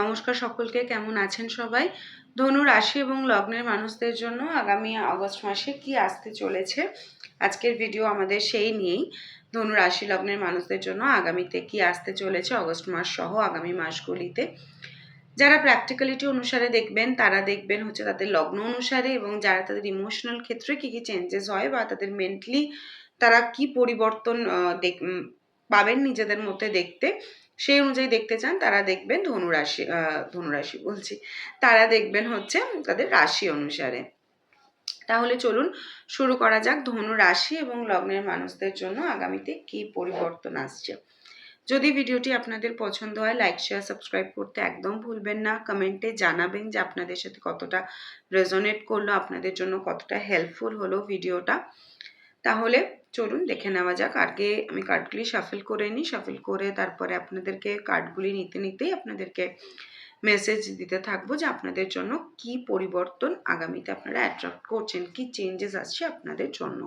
নমস্কার সকলকে, কেমন আছেন সবাই? ধনু রাশি এবং লগ্নের মানুষদের জন্য আগামী আগস্ট মাসে কি আসতে চলেছে? আজকের ভিডিও আমাদের সেই নিয়েই। ধনু রাশি, লগ্নের মানুষদের জন্য আগামীতে কি আসতে চলেছে আগস্ট মাস সহ আগামী মাসগুলিতে। যারা প্র্যাকটিক্যালিটি অনুসারে দেখবেন, তারা দেখবেন হচ্ছে তাদের লগ্ন অনুসারে এবং যারা তাদের ইমোশনাল ক্ষেত্রে কি কি চেঞ্জেস হয় বা তাদের মেন্টালি তারা কি পরিবর্তন দেখ পাবেন নিজেদের মধ্যে দেখতে। সেই অনুযায়ী দেখতে চান, তারা দেখবেন ধনুরাশি ধনুরাশি বলছি। তারা দেখবেন হচ্ছে তাদের রাশি অনুসারে। তাহলে চলুন শুরু করা যাক ধনু রাশি এবং লগ্নের মানুষদের জন্য আগামীতে কি পরিবর্তন আসছে। যদি ভিডিওটি আপনাদের পছন্দ হয় লাইক শেয়ার সাবস্ক্রাইব করতে একদম ভুলবেন না। কমেন্টে জানাবেন যে আপনাদের সাথে কতটা রেজোনেট করল, আপনাদের জন্য কতটা হেল্পফুল হলো ভিডিওটা। তাহলে চলুন দেখে নেওয়া যাক। আগে আমি কার্ডগুলি শাফেল করে নিই। শাফেল করে তারপরে আপনাদেরকে কার্ডগুলি নিতে নিতেই আপনাদেরকে মেসেজ দিতে থাকব যে আপনাদের জন্য কি পরিবর্তন আগামীতে আপনারা অ্যাট্রাক্ট করছেন, কি চেঞ্জেস আসছে আপনাদের জন্য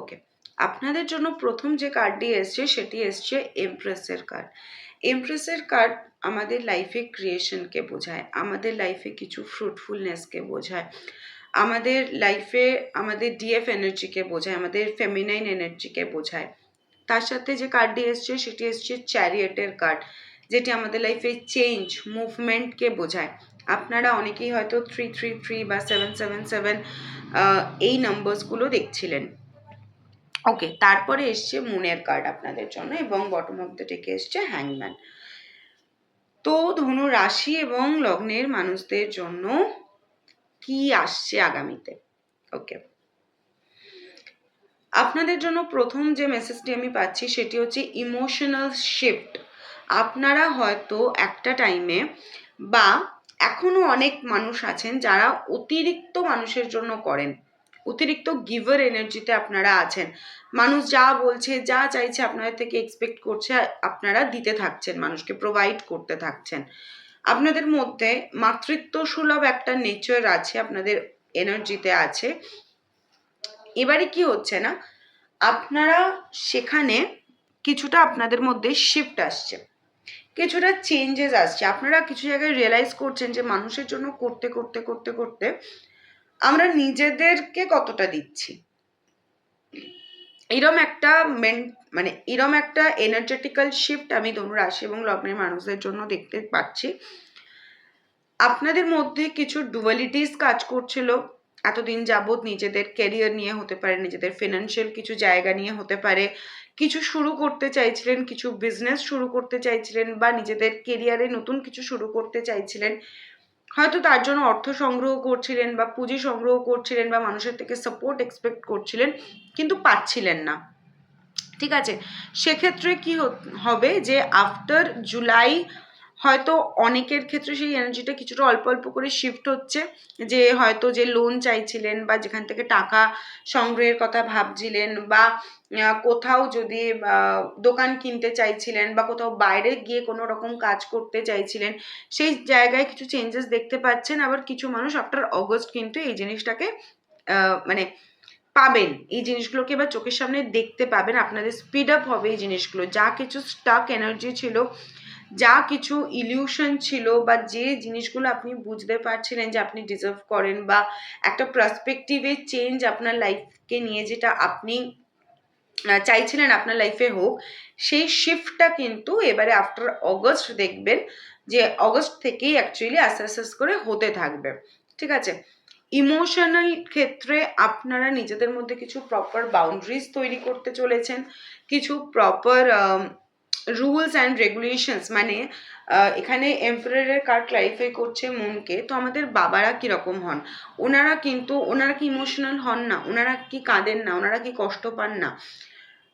ওকে আপনাদের জন্য প্রথম যে কার্ডটি এসছে, সেটি এসছে এমপ্রেসের কার্ড এমপ্রেসের কার্ড আমাদের লাইফে ক্রিয়েশনকে বোঝায়, আমাদের লাইফে কিছু ফ্রুটফুলনেসকে বোঝায়, আমাদের লাইফে আমাদের ডিএফ এনার্জিকে বোঝায়, আমাদের ফেমিনাইন এনার্জিকে বোঝায়। তার সাথে যে কার্ডটি এসছে, সেটি এসছে চ্যারিয়েটের কার্ড যেটি আমাদের লাইফে চেঞ্জ মুভমেন্টকে বোঝায়। আপনারা অনেকেই হয়তো থ্রি থ্রি থ্রি বা সেভেন সেভেন সেভেন এই নাম্বারসগুলো দেখছিলেন। ওকে তারপরে এসছে মুনের কার্ড আপনাদের জন্য এবং বটম অফ দ্য টেকে এসছে হ্যাংম্যান তো ধনু, রাশি এবং লগ্নের মানুষদের জন্য কি আসছে আগামীতে? ওকে আপনাদের জন্য প্রথম যে মেসেজটি আমি পাচ্ছি সেটি হচ্ছে ইমোশনাল শিফট আপনারা হয়তো একটা টাইমে বা এখনও অনেক মানুষ আছেন যারা অতিরিক্ত মানুষের জন্য করেন। অতিরিক্ত গিভার এনার্জিতে আপনারা আছেন। মানুষ যা বলছে, যা চাইছে আপনাদের থেকে এক্সপেক্ট করছে, আপনারা দিতে থাকছেন, মানুষকে প্রোভাইড করতে থাকছেন। আপনাদের মধ্যে মাতৃত্ব সুলভ একটা নেচার আছে, আপনাদের এনার্জিতে আছে। এবারে কি হচ্ছে না? আপনারা সেখানে কিছুটা আপনাদের মধ্যে শিফট আসছে। কিছুটা চেঞ্জেস আসছে। আপনারা কিছু জায়গায় রিয়েলাইজ করছেন যে মানুষের জন্য করতে করতে করতে করতে আমরা নিজেদেরকে কতটা দিচ্ছি? এরম একটা মেন মানে এরম একটা এনার্জেটিক্যাল শিফট আমি ধনু রাশি এবং লগ্নের মানুষদের জন্য দেখতে পাচ্ছি। আপনাদের মধ্যে কিছু ডুয়ালিটিস কাজ করছিল। এতদিন যাবৎ নিজেদের ক্যারিয়ার নিয়ে হতে পারে, নিজেদের ফিনান্সিয়াল কিছু জায়গা নিয়ে হতে পারে। কিছু শুরু করতে চাইছিলেন, কিছু বিজনেস শুরু করতে চাইছিলেন বা নিজেদের কেরিয়ারে নতুন কিছু শুরু করতে চাইছিলেন। হয়তো তার জন্য অর্থ সংগ্রহ করছিলেন বা পুঁজি সংগ্রহ করছিলেন বা মানুষের থেকে সাপোর্ট এক্সপেক্ট করছিলেন, কিন্তু পাচ্ছিলেন না। ঠিক আছে? সেক্ষেত্রে কি হবে যে আফটার জুলাই হয়তো অনেকের ক্ষেত্রে সেই এনার্জিটা কিছুটা অল্প অল্প করে শিফট হচ্ছে, যে হয়তো যে লোন চাইছিলেন বা যেখান থেকে টাকা সংগ্রহের কথা ভাবছিলেন বা কোথাও যদি দোকান কিনতে চাইছিলেন বা কোথাও বাইরে গিয়ে কোনো রকম কাজ করতে চাইছিলেন, সেই জায়গায় কিছু চেঞ্জেস দেখতে পাচ্ছেন। আবার কিছু মানুষ আফটার অগস্ট কিন্তু এই জিনিসটাকে মানে পাবেন। এই জিনিসগুলোকে এবার চোখের সামনে দেখতে পাবেন। আপনাদের স্পিড আপ হবে এই জিনিসগুলো। যা কিছু স্টাক এনার্জি ছিল যা কিছু ইলিউশন ছিল বা যে জিনিসগুলো আপনি বুঝতে পারছিলেন যে আপনি ডিজার্ভ করেন বা একটা পার্সপেক্টিভে চেঞ্জ আপনার লাইফকে নিয়ে যেটা আপনি চাইছিলেন আপনার লাইফে হোক, সেই শিফটটা কিন্তু এবারে আফটার অগস্ট দেখবেন যে অগস্ট থেকেই অ্যাকচুয়ালি আস্তে আস্তে করে হতে থাকবে। ঠিক আছে? ইমোশনাল ক্ষেত্রে আপনারা নিজেদের মধ্যে কিছু প্রপার বাউন্ডারিজ তৈরি করতে চলেছেন, কিছু প্রপার রুলস অ্যান্ড রেগুলেশনস মানে এখানে এমপ্রয়ারের কার ক্লারিফাই করছে মনকে, তো আমাদের বাবারা কীরকম হন? ওনারা কিন্তু, ওনারা কি ইমোশনাল হন না? ওনারা কি কাঁদেন না? ওনারা কি কষ্ট পান না?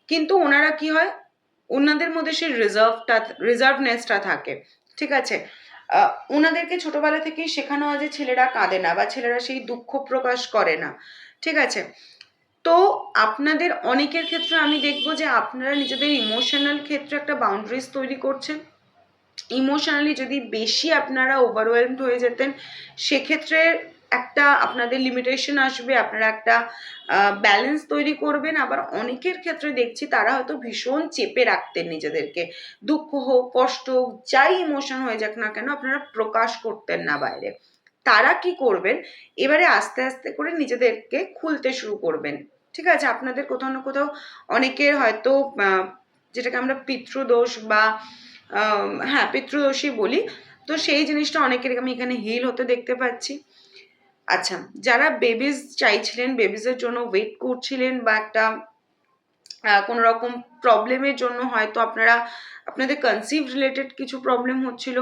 কিন্তু ওনারা কি হয়? ওনাদের মধ্যে সেই রিজার্ভটা রিজার্ভনেসটা থাকে, ঠিক আছে? ওনাদেরকে ছোটবেলা থেকেই শেখানো হয় যে ছেলেরা কাঁদে না বা ছেলেরা সেই দুঃখ প্রকাশ করে না, ঠিক আছে? তো আপনাদের অনেকের ক্ষেত্রে আমি দেখব যে আপনারা নিজেদের ইমোশনাল ক্ষেত্রে একটা বাউন্ডারিজ তৈরি করছেন। ইমোশনালি যদি বেশি আপনারা ওভারওয়েলমড হয়ে যেতেন, সেক্ষেত্রে একটা আপনাদের লিমিটেশন আসবে, আপনারা একটা ব্যালেন্স তৈরি করবেন। আবার অনেকের ক্ষেত্রে দেখছি তারা হয়তো ভীষণ চেপে রাখতেন নিজেদেরকে। দুঃখ হোক, কষ্ট হোক, যাই ইমোশন হয়ে যাক না কেন, আপনারা প্রকাশ করতেন না বাইরে। তারা কি করবেন? এবারে আস্তে আস্তে করে নিজেদেরকে খুলতে শুরু করবেন। ঠিক আছে, আপনাদের কোথাও না কোথাও অনেকের হয়তো যেটাকে আমরা পিতৃদোষ বা হ্যাঁ পিতৃদোষই বলি। তো সেই জিনিসটা অনেকের আমি এখানে হিল হতে দেখতে পাচ্ছি। আচ্ছা যারা বেবিজ চাইছিলেন বেবিজের জন্য ওয়েট করছিলেন বা একটা কোনো রকম প্রবলেমের জন্য হয়তো আপনারা, আপনাদের কনসিভ রিলেটেড কিছু প্রবলেম হচ্ছিল,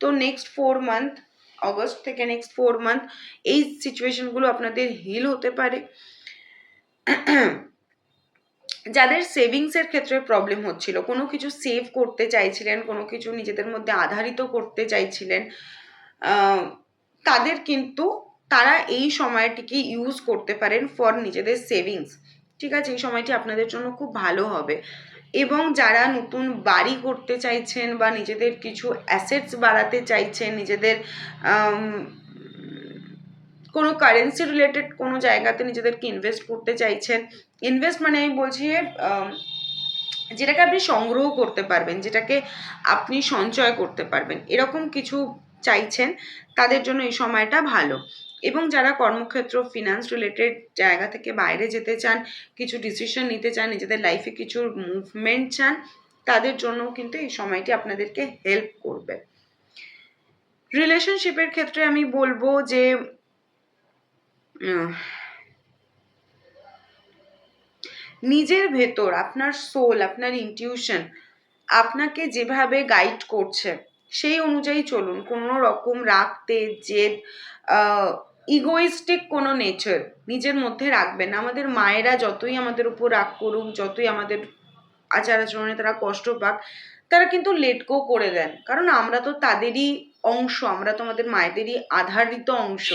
তো নেক্সট ফোর মান্থ অগস্ট থেকে নেক্সট ফোর মান্থ এই সিচুয়েশনগুলো আপনাদের হিল হতে পারে। যাদের সেভিংসের ক্ষেত্রে প্রবলেম হচ্ছিল, কোনো কিছু সেভ করতে চাইছিলেন, কোনো কিছু নিজেদের মধ্যে আধারিত করতে চাইছিলেন তাদের কিন্তু তারা এই সময়টিকে ইউজ করতে পারেন ফর নিজেদের সেভিংস ঠিক আছে, এই সময়টি আপনাদের জন্য খুব ভালো হবে। এবং যারা নতুন বাড়ি করতে চাইছেন বা নিজেদের কিছু অ্যাসেটস বাড়াতে চাইছেন, নিজেদের কোনো কারেন্সি রিলেটেড কোনো জায়গাতে নিজেদেরকে ইনভেস্ট করতে চাইছেন। ইনভেস্ট মানে আমি বলছি যেটাকে আপনি সংগ্রহ করতে পারবেন, যেটাকে আপনি সঞ্চয় করতে পারবেন, এরকম কিছু চাইছেন, তাদের জন্য এই সময়টা ভালো। এবং যারা কর্মক্ষেত্র ফিনান্স রিলেটেড জায়গা থেকে বাইরে যেতে চান, কিছু ডিসিশন নিতে চান, নিজেদের লাইফে কিছু মুভমেন্ট চান, তাদের জন্য কিন্তু এই সময়টি আপনাদেরকে হেল্প করবে। রিলেশনশিপের ক্ষেত্রে আমি বলব যে নিজের ভেতর, আপনার সোল আপনার ইনটিউশন আপনাকে যেভাবে গাইড করছে, সেই অনুযায়ী চলুন। কোনো রকম রাখতে জেদ ইগোইস্টিক কোনো নেচার নিজের মধ্যে রাখবেন আমাদের মায়েরা যতই আমাদের উপর রাগ করুক, যতই আমাদের আচার আচরণে তারা কষ্ট পাক, তারা কিন্তু লেট গো করে দেন। কারণ আমরা তো তাদেরই অংশ, আমরা তো আমাদের মায়েদেরই আধারিত অংশ।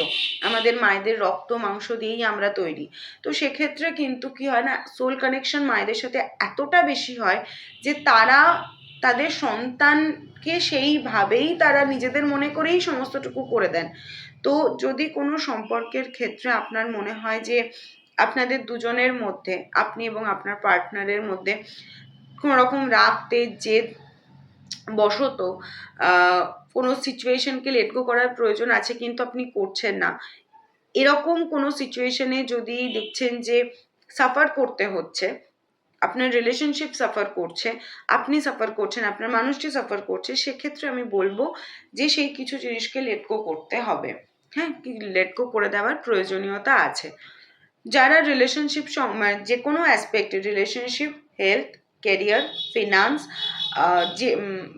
আমাদের মায়েদের রক্ত, মাংস দিয়েই আমরা তৈরি। তো সেক্ষেত্রে কিন্তু কি হয় না সোল কানেকশন মায়েদের সাথে এতটা বেশি হয় যে তারা তাদের সন্তানকে সেইভাবেই তারা নিজেদের মনে করেই সমস্তটুকু করে দেন। তো যদি কোনো সম্পর্কের ক্ষেত্রে আপনার মনে হয় যে আপনাদের দুজনের মধ্যে, আপনি এবং আপনার পার্টনারের মধ্যে কোনো রকম রাগ, তেজ, জেদ বশত কোনো সিচুয়েশনকে লেটগো করার প্রয়োজন আছে কিন্তু আপনি করছেন না। এরকম কোনো সিচুয়েশনে যদি দেখছেন যে সাফার করতে হচ্ছে, আপনার রিলেশনশিপ সাফার করছে, আপনি সাফার করছেন, আপনার মানুষটি সাফার করছে, সেক্ষেত্রে আমি বলব যে সেই কিছু জিনিসকে লেটগো করতে হবে। হ্যাঁ কি লেটগো করে দেওয়ার প্রয়োজনীয়তা আছে। যারা রিলেশনশিপ যে কোনো অ্যাসপেক্টে রিলেশনশিপ হেলথ ক্যারিয়ার ফিনান্স যে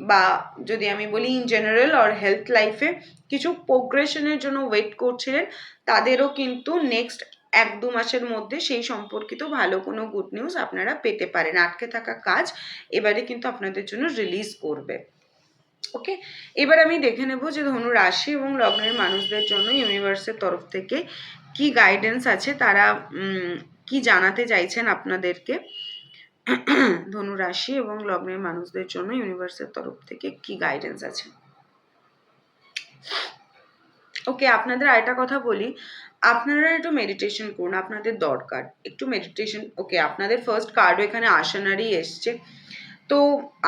বা যদি আমি বলি ইন জেনারেল অর হেলথ লাইফে কিছু প্রোগ্রেশনের জন্য ওয়েট করছিলেন, তাদেরও কিন্তু নেক্সট এক দু মাসের মধ্যে সেই সম্পর্কিত ভালো কোনো গুড নিউজ আপনারা পেতে পারেন। আটকে থাকা কাজ এবারে কিন্তু আপনাদের জন্য রিলিজ করবে। ওকে এবার আমি দেখে নেব যে ধনু রাশি এবং লগ্নের মানুষদের জন্য ইউনিভার্সের তরফ থেকে কি গাইডেন্স আছে, তারা কি জানাতে চাইছেন আপনাদেরকে। ধনু রাশি এবং লগ্নের মানুষদের জন্য ইউনিভার্সের তরফ থেকে কি গাইডেন্স আছে? ওকে আপনাদের আরেকটা কথা বলি। আপনারা একটু মেডিটেশন করুন, আপনাদের দরকার। একটু মেডিটেশন ওকে আপনাদের ফার্স্ট কার্ডও এখানে আসানারই এসছে। তো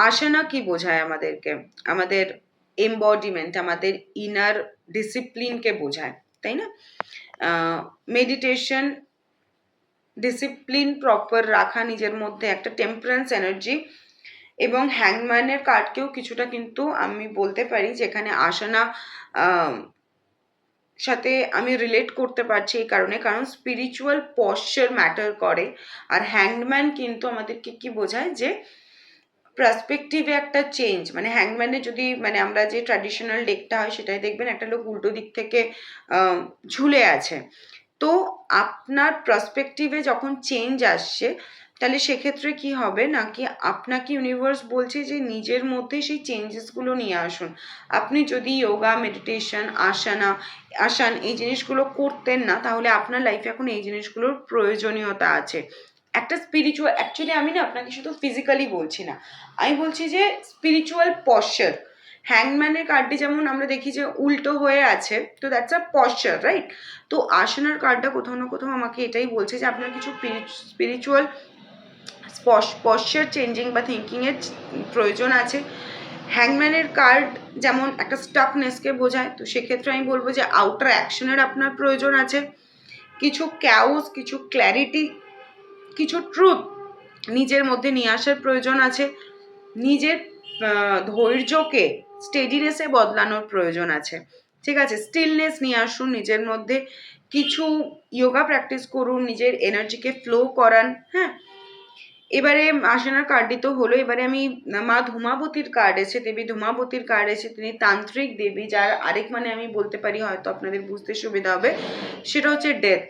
আসানা কি বোঝায় আমাদেরকে? আমাদের এম্বডিমেন্ট আমাদের ইনার ডিসিপ্লিনকে বোঝায়, তাই না? মেডিটেশন ডিসিপ্লিন প্রপার রাখা, নিজের মধ্যে একটা টেম্পারেন্স এনার্জি এবং হ্যাংম্যানের কার্ডকেও কিছুটা কিন্তু আমি বলতে পারি যেখানে আসানা সাথে আমি রিলেট করতে পারছি এই কারণে। কারণ স্পিরিচুয়াল পশ্চার ম্যাটার করে। আর হ্যাংম্যান কিন্তু আমাদেরকে কি বোঝায় যে পার্সপেক্টিভে একটা চেঞ্জ মানে হ্যাংম্যানে যদি মানে আমরা যে ট্র্যাডিশনাল ডেকটা হয় সেটাই দেখবেন একটা লোক উল্টো দিক থেকে ঝুলে আছে। তো আপনার পার্সপেক্টিভে যখন চেঞ্জ আসছে, তাহলে সেক্ষেত্রে কি হবে? নাকি আপনাকে ইউনিভার্স বলছে যে নিজের মধ্যে সেই চেঞ্জেসগুলো নিয়ে আসুন। আপনি যদি যোগা মেডিটেশন আসানা আসান এই জিনিসগুলো করতেন না, তাহলে আপনার লাইফে এখন এই জিনিসগুলোর প্রয়োজনীয়তা আছে। একটা স্পিরিচুয়াল অ্যাকচুয়ালি আমি না আপনাকে শুধু ফিজিক্যালি বলছি না। আমি বলছি যে স্পিরিচুয়াল পশ্চার হ্যাংম্যানের কার্ডটি যেমন আমরা দেখি যে উল্টো হয়ে আছে, তো দ্যাটস আ পশ্চার রাইট তো আসনার কার্ডটা কোথাও না কোথাও আমাকে এটাই বলছে যে আপনার কিছু স্পিরিচুয়াল পশ্চার চেঞ্জিং বা থিঙ্কিংয়ের প্রয়োজন আছে। হ্যাংম্যানের কার্ড যেমন একটা স্টাকনেসকে বোঝায়, তো সেক্ষেত্রে আমি বলব যে আউটার অ্যাকশনের আপনার প্রয়োজন আছে। কিছু ক্যাউস কিছু ক্ল্যারিটি কিছু ট্রুথ নিজের মধ্যে নিয়ে আসার প্রয়োজন আছে। নিজের ধৈর্যকে স্টেডিনেসে বদলানোর প্রয়োজন আছে। ঠিক আছে স্টিলনেস নিয়ে আসুন, নিজের মধ্যে কিছু যোগা প্র্যাকটিস করুন, নিজের এনার্জিকে ফ্লো করান হ্যাঁ? এবারে আসানার কার্ডটি তো হলো, এবারে আমি মা ধুমাবতীর কার্ড এসে দেবী ধূমাবতীর কার্ড এসে তিনি তান্ত্রিক দেবী, যার আরেক মানে আমি বলতে পারি, হয়তো আপনাদের বুঝতে সুবিধা হবে, সেটা হচ্ছে ডেথ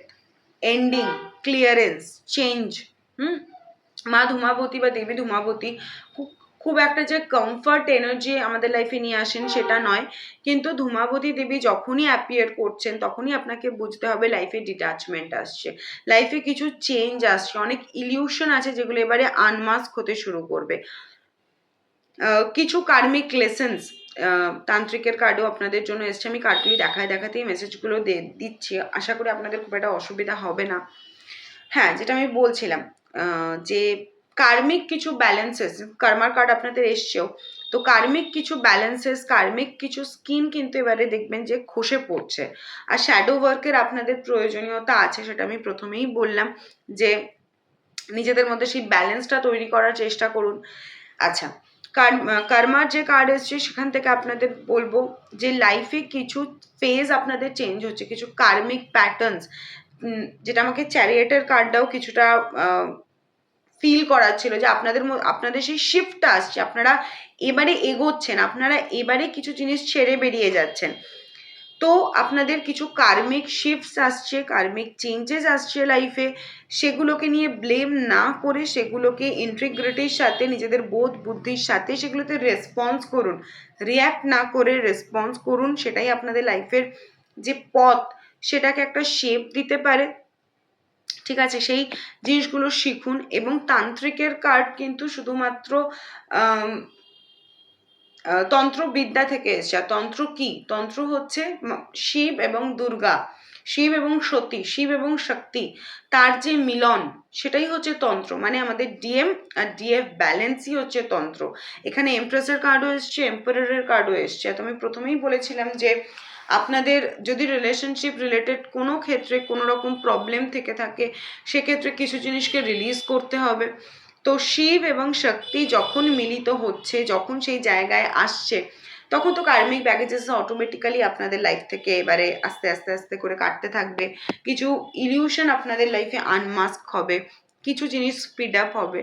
এন্ডিং ক্লিয়ারেন্স চেঞ্জ হুম? মা ধূমাবতী বা দেবী ধূমাবতী খুব একটা যে কমফর্ট এনার্জি আমাদের লাইফে নিয়ে আসেন সেটা নয়। কিন্তু ধূমাবতী দেবী যখনই অ্যাপিয়ার করছেন তখনই আপনাকে বুঝতে হবে লাইফে ডিট্যাচমেন্ট আসছে। লাইফে কিছু চেঞ্জ আসছে অনেক ইলিউশন আছে যেগুলো এবারে আনমাস্ক হতে শুরু করবে। কিছু কার্মিক লেসেন্স তান্ত্রিকের কার্ডও আপনাদের জন্য এসছে। আমি কার্ডগুলি দেখায় দেখাতেই মেসেজগুলো দিচ্ছি। আশা করি আপনাদের খুব একটা অসুবিধা হবে না। হ্যাঁ যেটা আমি বলছিলাম যে কার্মিক কিছু ব্যালেন্সেস কার্মার কার্ড আপনাদের এসছেও, তো কার্মিক কিছু ব্যালেন্সেস কার্মিক কিছু স্কিম কিন্তু এবারে দেখবেন যে খসে পড়ছে। আর শ্যাডো ওয়ার্কের আপনাদের প্রয়োজনীয়তা আছে সেটা আমি প্রথমেই বললাম যে নিজেদের মধ্যে সেই ব্যালেন্সটা তৈরি করার চেষ্টা করুন। আচ্ছা কার্মার যে কার্ড এসছে সেখান থেকে আপনাদের বলব যে লাইফে কিছু ফেজ আপনাদের চেঞ্জ হচ্ছে, কিছু কার্মিক প্যাটার্নস যেটা আমাকে চ্যারিয়েটের কার্ডটাও কিছুটা ফিল করাচ্ছিল যে আপনাদের আপনাদের সেই শিফটটা আসছে, আপনারা এবারে এগোচ্ছেন, আপনারা এবারে কিছু জিনিস ছেড়ে বেরিয়ে যাচ্ছেন। তো আপনাদের কিছু কার্মিক শিফটস আসছে কার্মিক চেঞ্জেস আসছে লাইফে সেগুলোকে নিয়ে ব্লেম না করে সেগুলোকে ইন্টিগ্রিটির সাথে, নিজেদের বোধ বুদ্ধির সাথে সেগুলোতে রেসপন্স করুন। রিয়্যাক্ট না করে রেসপন্স করুন, সেটাই আপনাদের লাইফের যে পথ, সেটাকে একটা শেপ দিতে পারে। ঠিক আছে, সেই জিনিসগুলো শিখুন এবং তান্ত্রিকের কার্ড কিন্তু শুধুমাত্র তন্ত্রবিদ্যা থেকে এসছে। আর তন্ত্র কি? তন্ত্র হচ্ছে শিব এবং দুর্গা। শিব এবং সতী, শিব এবং শক্তি। তার যে মিলন, সেটাই হচ্ছে তন্ত্র। মানে আমাদের ডিএম আর ডিএফ ব্যালেন্সই হচ্ছে তন্ত্র। এখানে এমপ্রেসের কার্ডও এসছে এম্পায়ারের কার্ডও এসছে। তো আমি প্রথমেই বলেছিলাম যে আপনাদের যদি রিলেশনশিপ রিলেটেড কোনো ক্ষেত্রে কোনো রকম প্রবলেম থেকে থাকে, সেক্ষেত্রে কিছু জিনিসকে রিলিজ করতে হবে। তো শিব এবং শক্তি যখন মিলিত হচ্ছে, যখন সেই জায়গায় আসছে, তখন তো কার্মিক ব্যাগেজেস অটোমেটিক্যালি আপনাদের লাইফ থেকে এবারে আস্তে আস্তে আস্তে করে কাটতে থাকবে। কিছু ইলিউশন আপনাদের লাইফে আনমাস্ক হবে, কিছু জিনিস স্পিড আপ হবে।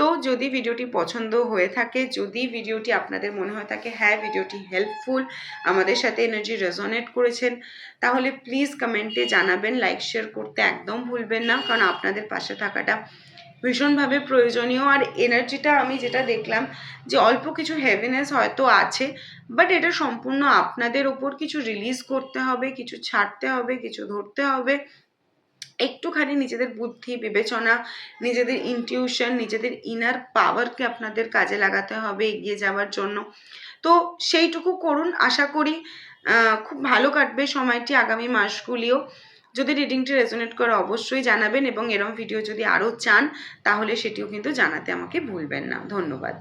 তো যদি ভিডিওটি পছন্দ হয়ে থাকে, যদি ভিডিওটি আপনাদের মনে হয় থাকে হ্যাঁ ভিডিওটি হেল্পফুল আমাদের সাথে এনার্জি রেজনেট করেছেন, তাহলে প্লিজ কমেন্টে জানাবেন লাইক শেয়ার করতে একদম ভুলবেন না, কারণ আপনাদের পাশে থাকাটা ভীষণভাবে প্রয়োজনীয়। আর এনার্জিটা আমি যেটা দেখলাম যে অল্প কিছু হেভিনেস হয়তো আছে বাট এটা সম্পূর্ণ আপনাদের ওপর কিছু রিলিজ করতে হবে, কিছু ছাড়তে হবে, কিছু ধরতে হবে। একটুখানি নিজেদের বুদ্ধি, বিবেচনা, নিজেদের ইনটিউশন নিজেদের ইনার পাওয়ারকে আপনাদের কাজে লাগাতে হবে, এগিয়ে যাওয়ার জন্য। তো সেইটুকু করুন, আশা করি খুব ভালো কাটবে সময়টি আগামী মাসগুলিও। যদি রিডিংটি রেজোনেট করে অবশ্যই জানাবেন এবং এরম ভিডিও যদি আরও চান, তাহলে সেটিও কিন্তু জানাতে আমাকে ভুলবেন না। ধন্যবাদ।